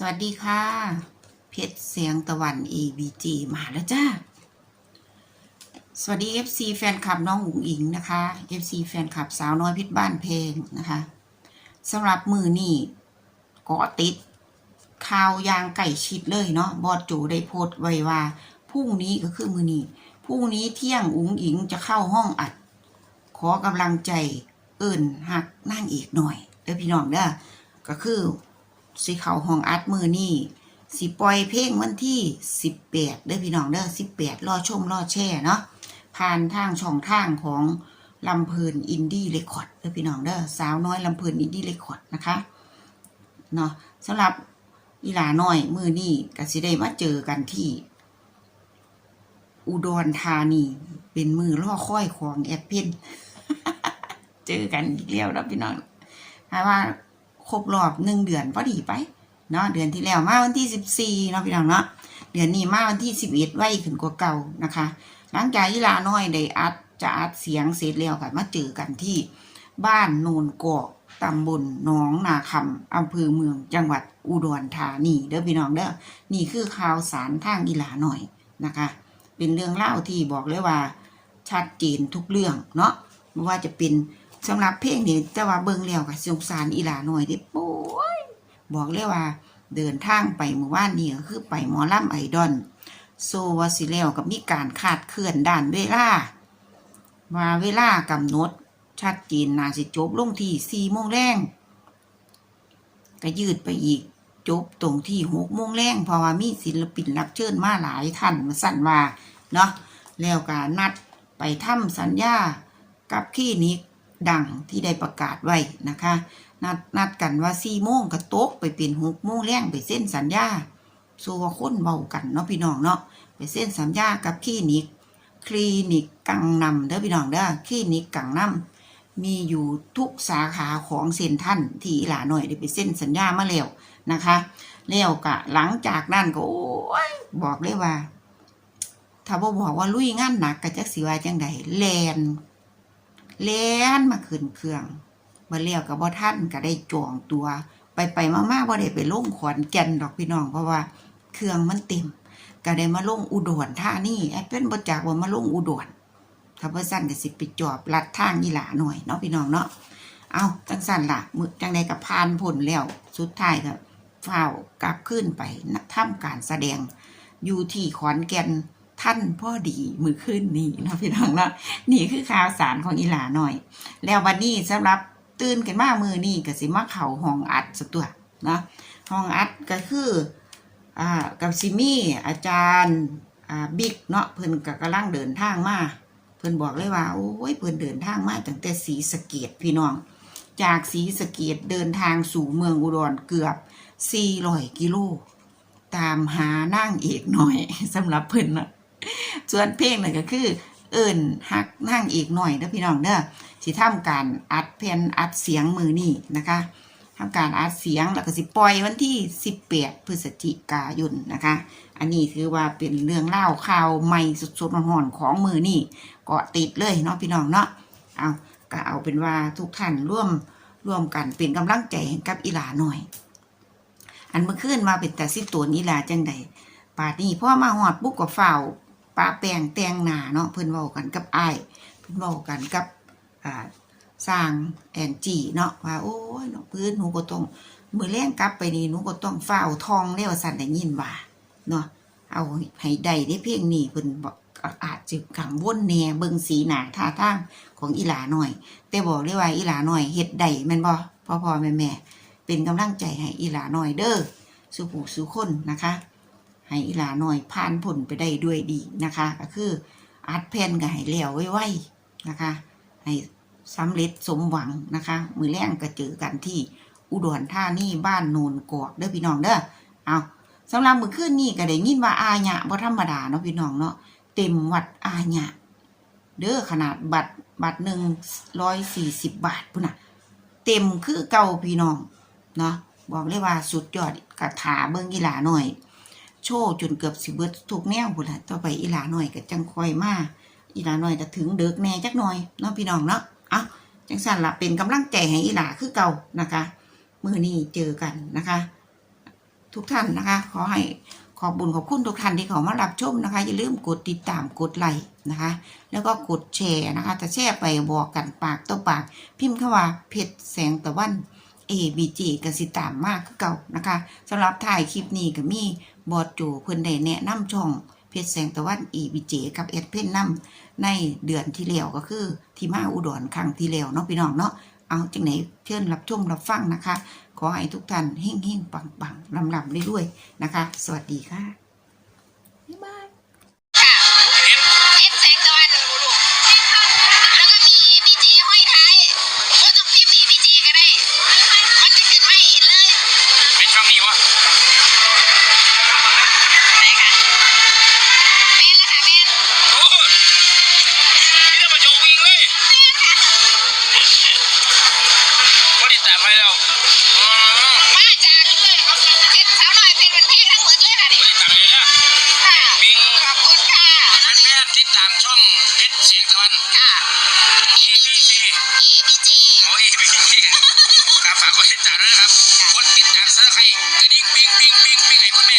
สวัสดีค่ะ เพชรเสียงตะวัน ABG มาแล้วจ้า สวัสดี FC แฟนคลับน้องอุ๋งอิงนะคะ FC แฟนคลับสาวน้อยพิษบ้านเพลงนะคะสำหรับมือนี่เกาะติดข่าวยางไก่ชิดเลยเนาะบอดจูได้โพสไว้ว่าพรุ่งนี้ก็คือมือนี่พรุ่งนี้เที่ยงอุ๋งอิงจะเข้าห้องอัด ขอกำลังใจเอิ่นหักนั่งอีกหน่อยเด้อพี่น้องเด้อก็คือ สิเขาห้องอัดมือนี่สิปล่อยเพลงวันที่สิบแปดเด้อพี่น้องเด้อสิบแปดรอชมรอแช่เนาะผ่านทางช่องทางของลำเพลินอินดี้เรคคอร์ดเด้อพี่น้องเด้อสาวน้อยลำเพลินอินดี้เรคคอร์ดนะคะเนาะสำหรับอีหลาน้อยมือนี่ก็สิได้มาเจอกันที่ อุดรธานีเป็นมือล่อค่อยของแอปเปิลเจอกันอีกแล้วนะพี่น้องเพราว่า ครบรอบหนึ่งเดือนพอดีไปเนาะเดือนที่แล้วมาวันที่สิบสี่เนาะพี่น้องเนาะเดือนนี้มาวันที่สิบเอ็ดไว้ขึ้นกว่าเก่านะคะ หลังจากอีลาน้อยได้อัดจะอัดเสียงเสร็จแล้วกันมาเจอกันที่บ้านโนนกอกตำบลหนองนาคำอำเภอเมืองจังหวัดอุดรธานีเด้อพี่น้องเด้อนี่คือข่าวสารทางอีลาหน่อยนะคะ เป็นเรื่องเล่าที่บอกเลยว่าชัดเจนทุกเรื่องเนาะไม่ว่าจะเป็น สำหรับเพลงนี้แต่ว่าเบิ่งแล้วก็สงสารอีหลาหน่อยเด้ป่วยบอกเลยว่า เดินทางไปเมื่อวานนี้ก็คือไปหมอลำไอดอลโซวาสิแล้วกับมีการขาดเคลื่อนด้านเวลาว่าเวลากำหนดชัดเจนนาสิจบลงที่สี่โมงแรงก็ยืดไปอีกจบตรงที่หกโมงแรงเพราะว่ามีศิลปินรับเชิญมาหลายท่านมาสั่นว่าเนาะแล้วก็นัดไปทำสัญญากับคลินิก ดังที่ได้ประกาศไว้นะคะนัดนัดกันว่าสี่โมงก็ตกไปเป็นหกโมงแรงไปเส้นสัญญาสู้ว่าคนเบากันเนาะพี่น้องเนาะไปเส้นสัญญากับคลินิก คลินิกกังนำเด้อพี่น้องเด้อคลินิกกังนำมีอยู่ทุกสาขาของเซนทรันที่หลาหน่อยได้ไปเส้นสัญญามาแล้วนะคะแล้วกะหลังจากนั้นก็โอ้ยบอกเลยว่า ถ้าบ่บอกว่าลุยงานหนักก็จักสิว่าจังใดแลน เล่นมาขึ้นเครื่องมาเลี้ยวกับบ่ท่านก็ได้จองตัว ไปไปมากๆบ่ได้ไปลงขอนแก่นดอกพี่น้องเพราะว่าเครื่องมันเต็มก็ได้มาลงอุดรท่านี่แอปเปิลบ่จากว่ามาลงอุดรถ้าบ่สั่นก็สิไปจอบลัดทางอีหลาหน่อยเนาะพี่น้องเนาะเอาจังสั่นล่ะมือจังใดก็ผ่านผลแล้วสุดท้ายก็ฝ้าวกลับขึ้นไปนะทำการแสดงอยู่ที่ขอนแก่น ท่านพ่อดีมือขึ้นนี่เนาะพี่น้องเนาะนี่คือข่าวสารของอีหลาหน่อย แล้ววันนี้สำหรับตื่นกันมามือนี่ก็สิมาเข่าห้องอัดสักตัวเนาะห้องอัดก็คืออ่ากับซิมี่อาจารย์อ่าบิ๊กเนาะเพิ่นก็กำลังเดินทางมาเพิ่นบอกเลยว่าโอ้ยเพิ่นเดินทางมาตั้งแต่สีสเกดพี่น้อง จากสีสเกดเดินทางสู่เมืองอุดรเกือบ400กิโลตามหานั่งเอกหน่อยสำหรับเพิ่นเนาะ ส่วนเพลงนั่นก็คือ เอิญหักนั่งอีกหน่อยเด้อพี่น้องเด้อสิทำการอัดแผ่นอัดเสียงมือนี่นะคะทำการอัดเสียงแล้วก็สิปล่อยวันที่ 18 พฤศจิกายนนะคะ อันนี้ถือว่าเป็นเรื่องเล่าข่าวใหม่สดๆร้อนๆของมือนี่เกาะติดเลยเนาะพี่น้องเนาะเอาก็เอาเป็นว่าทุกท่านร่วมร่วมกันเป็นกำลังใจให้กับอีหลาหน่อย อันเมื่อคืนมาเป็นแต่สิตัวนี้ลาจังใดป่าดนี้พ่อมาหอดปุ๊บก็เฝ้า ปาแปงแต่งหน้าเนาะเพิ่นเว้ากันกับไอ้เพิ่นเว้ากันกับอ่าสร้างแอนจีเนาะว่าโอ้ยน้องพื้นหนูก็ต้องมือแรงกลับไปนี่หนูก็ต้องเฝ้าทองแล้วสั่นได้ยินว่าเนาะเอาให้ได้ได้เพียงนี้เพิ่นบอกอาจจะกังวลแหน่เบิ่งสีหนาท่าทางของอีหลาหน่อย แต่บอกเลยว่าอีหลาหน่อยเฮ็ดได้แม่นบ่พ่อพ่อแม่แม่เป็นกำลังใจให้อีหลาหน่อยเด้อสุผู้สุคนนะคะ ให้อีหลาหน่อยผ่านผลไปได้ด้วยดีนะคะ ก็คืออัดแผ่นก็ให้แล้วไว้ๆนะคะ ให้สำเร็จสมหวังนะคะ มือแรงก็เจอกันที่อุดรธานีบ้านโนนกอกเด้อพี่น้องเด้อเอาสำหรับมือคืนนี้ก็ได้ยินว่าอาญะบ่ธรรมดาเนาะพี่น้องเนาะเต็มวัดอาญะเด้อขนาดบัตรบัตรหนึ่งร้อยสี่สิบบาทพุ่นน่ะ เต็มคือเก่าพี่น้องเนาะบอกเลยว่าสุดยอดกระถาเบิ่งกีฬาหน่อย โชว์จนเกือบสิเบิดทุกแนวพุ่นละต่อไปอีหลาหน่อยก็จังคอยมาอีหลาหน่อยก็ถึงเด็กแน่จักหน่อยเนาะพี่น้องเนาะเอาจังสั่นละเป็นกำลังใจให้อีหลาคือเก่านะคะมือนี้เจอกันนะคะ ทุกท่านนะคะ ขอให้ขอบบุญขอบคุณทุกท่านที่เขามารับชมนะคะ อย่าลืมกดติดตามกดไลค์นะคะ แล้วก็กดแชร์นะคะจะแชร์ไปบอกกันปากต่อปาก พิมพ์เข้าว่าเพชรแสงตะวัน ABG กสิตามมากคือเก่านะคะสำหรับถ่ายคลิปนี้ก็มี บอดโจเพิ่นได้แนะนำช่องเพชรแสงตะวันอีบีเจกับเอ็ดเพ่นนำในเดือนที่แล้วก็คือ ที่มาอุดรครั้งที่แล้วเนาะพี่น้องเนาะเอาจังไหนเชิญรับชมรับฟังนะคะ ขอให้ทุกท่านเฮ่งเฮ่งปังปังลำลำด้วยๆนะคะ สวัสดีค่ะ เพชรเสียงตะวันค่ะ ABC EBG โอ้ย ABC ครับฝากกดติดตามด้วยนะครับ กดติดตามเสื้อใครกระดิ่งปิ้งปิ้งปิ้งปิ้งให้คุณแม่